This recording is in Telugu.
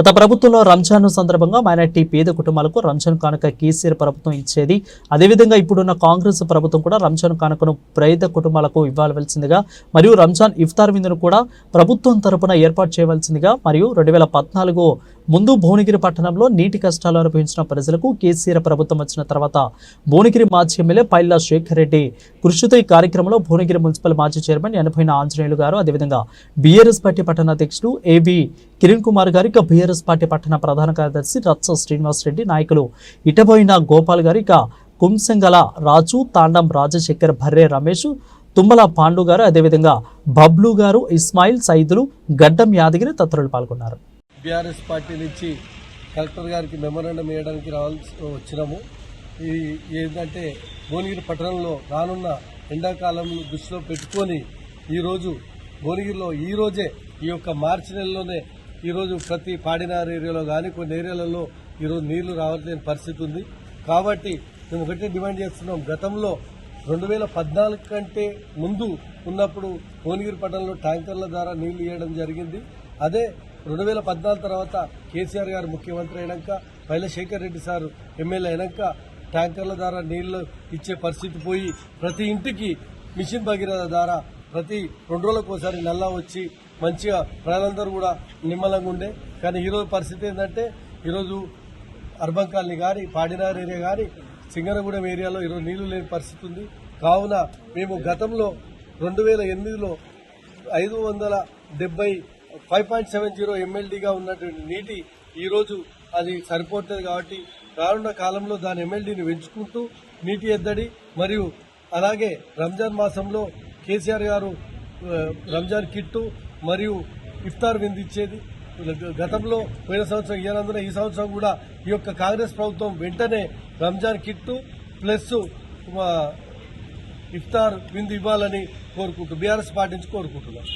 గత ప్రభుత్వంలో రంజాన్ సందర్భంగా మైనార్టీ పేద కుటుంబాలకు రంజాన్ కానుక కేసీఆర్ ప్రభుత్వం ఇచ్చేది. అదేవిధంగా ఇప్పుడున్న కాంగ్రెస్ ప్రభుత్వం కూడా రంజాన్ కానుకను పేద కుటుంబాలకు ఇవ్వవలసిందిగా మరియు రంజాన్ ఇఫ్తార్ విందును కూడా ప్రభుత్వం తరపున ఏర్పాటు చేయవలసిందిగా మరియు రెండు వేల పద్నాలుగు ముందు భువనగిరి పట్టణంలో నీటి కష్టాలు అనుభవించిన ప్రజలకు కేసీఆర్ ప్రభుత్వం వచ్చిన తర్వాత భువనగిరి మాజీ ఎమ్మెల్యే పైలా శేఖర్ రెడ్డి కృషితో ఈ కార్యక్రమంలో భువనగిరి మున్సిపల్ మాజీ చైర్మన్ ఎనభైన ఆంజనేయులు గారు అదేవిధంగా బీఆర్ఎస్ పార్టీ పట్టణ అధ్యక్షుడు ఏబి కిరణ్ కుమార్ గారు ఇక బీఆర్ఎస్ పార్టీ పట్టణ ప్రధాన కార్యదర్శి రత్స శ్రీనివాస్ రెడ్డి నాయకులు ఇటబోయిన గోపాల్ గారు ఇక కుంసంగల రాజు తాండం రాజశేఖర్ భర్రే రమేష్ తుమ్మల పాండు గారు అదేవిధంగా బబ్లు గారు ఇస్మాయిల్ సైదులు గడ్డం యాదగిరి తదితరులు పాల్గొన్నారు. బీఆర్ఎస్ పార్టీ నుంచి కలెక్టర్ గారికి మెమోరాండం వేయడానికి రావాల్సి వచ్చినాము. ఈ ఏంటంటే భువనగిరి పట్టణంలో రానున్న ఎండాకాలం దృష్టిలో పెట్టుకొని ఈరోజు భువనగిరిలో ఈరోజే ఈ యొక్క మార్చి నెలలోనే ఈరోజు ప్రతి పాడినార్ ఏరియాలో కానీ కొన్ని ఏరియాలలో ఈరోజు నీళ్ళు రావట్లేని పరిస్థితి ఉంది. కాబట్టి మేము ఒకటే డిమాండ్ చేస్తున్నాం. గతంలో రెండు వేల పద్నాలుగు కంటే ముందు ఉన్నప్పుడు భువనగిరి పట్టణంలో ట్యాంకర్ల ద్వారా నీళ్ళు ఇవ్వడం జరిగింది. అదే రెండు వేల పద్నాలుగు తర్వాత కేసీఆర్ గారు ముఖ్యమంత్రి అయినాక పైల శేఖర్ రెడ్డి సార్ ఎమ్మెల్యే అయినాక ట్యాంకర్ల ద్వారా నీళ్ళు ఇచ్చే పరిస్థితి పోయి ప్రతి ఇంటికి మిషన్ భగీరథ ద్వారా ప్రతి రెండు రోజులకు ఒకసారి నల్లా వచ్చి మంచిగా ప్రజలందరూ కూడా నిమ్మలంగా ఉండే. కానీ ఈరోజు పరిస్థితి ఏంటంటే ఈరోజు అర్బన్ కాలనీ కానీ పాడినార్ ఏరియా కానీ సింగనగూడెం ఏరియాలో ఈరోజు నీళ్ళు లేని పరిస్థితి ఉంది. కావున మేము గతంలో రెండు వేల ఎనిమిదిలో ఐదు వందల డెబ్బై ఫైవ్ పాయింట్ సెవెన్ జీరో ఎమ్మెల్డీగా ఉన్నటువంటి నీటి ఈరోజు అది సరిపోతుంది కాబట్టి రానున్న కాలంలో దాని ఎమ్మెల్డీని పెంచుకుంటూ నీటి ఎద్దడి మరియు అలాగే రంజాన్ మాసంలో కేసీఆర్ గారు రంజాన్ కిట్టు మరియు ఇఫ్తార్ విందిచ్చేది. గతంలో పోయిన సంవత్సరం ఇయ్యనందున ఈ సంవత్సరం కూడా ఈ యొక్క కాంగ్రెస్ ప్రభుత్వం వెంటనే రంజాన్ కిట్టు ప్లస్ ఇఫ్తార్ విందు ఇవ్వాలని కోరుకుంటూ బీఆర్ఎస్ పాటించి కోరుకుంటున్నారు. కోరుకుంటున్నాం